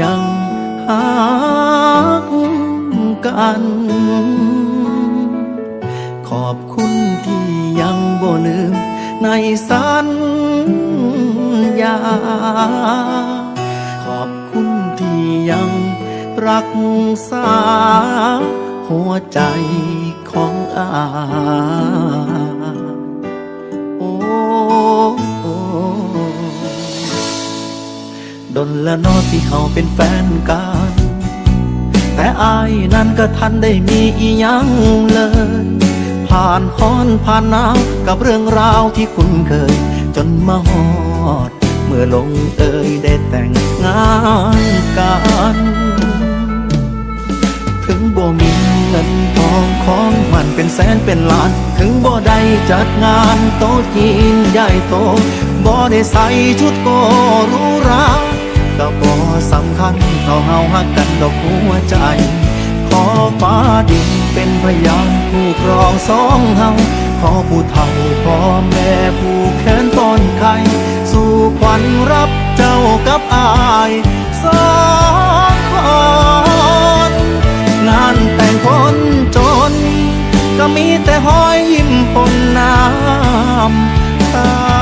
ยังหากกัน ขอบคุณที่ยังบ่ลืมในสัญญา ขอบคุณที่ยังรักษาหัวใจของอา ที่เขาเป็นแฟนกัน แต่อายนั้นก็ทันได้มีอียังเลย ผ่านฮ้อนผ่านหนาวกับเรื่องราวที่คุ้นเคย จนมาฮอด เมื่อลงเอยได้แต่งงานกัน ถึงบ่มีเงินทองของมันเป็นแสนเป็นล้าน ถึงบ่ได้จัดงานโต๊ะจีนใหญ่โตบ่ได้ใส่ชุดโกรูหรา ก็บ่สำคัญเท่าเฮาฮักกันดอกหัวใจ ขอฟ้าดินเป็นพยานผู้ครองสองเฮาขอผู้เฒ่าพ่อแม่ผู้แขนต้นไข่สู่ขวัญรับเจ้ากับอายสองคนงานแต่งคนจน ก็มีแต่หอยยิ้มปนน้ำตา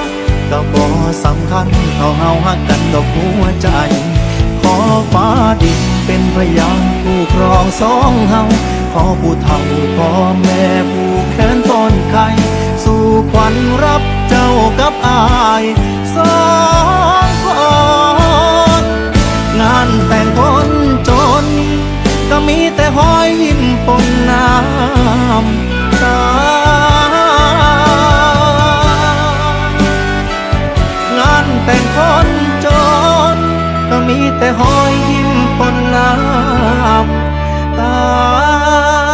่ สำคัญเท่าเฮาฮักกันดอกหัวใจ ขอฟ้าดินเป็นพยานผู้ครองสองเฮาขอผู้เฒ่าพ่อแม่ผู้แขนต้นไข่สู่ขวัญรับเจ้ากับอายสองคนงานแต่งคนจน ก็มีแต่หอยยิ้มปนน้ำ้อยยิ้มปนน้ำตา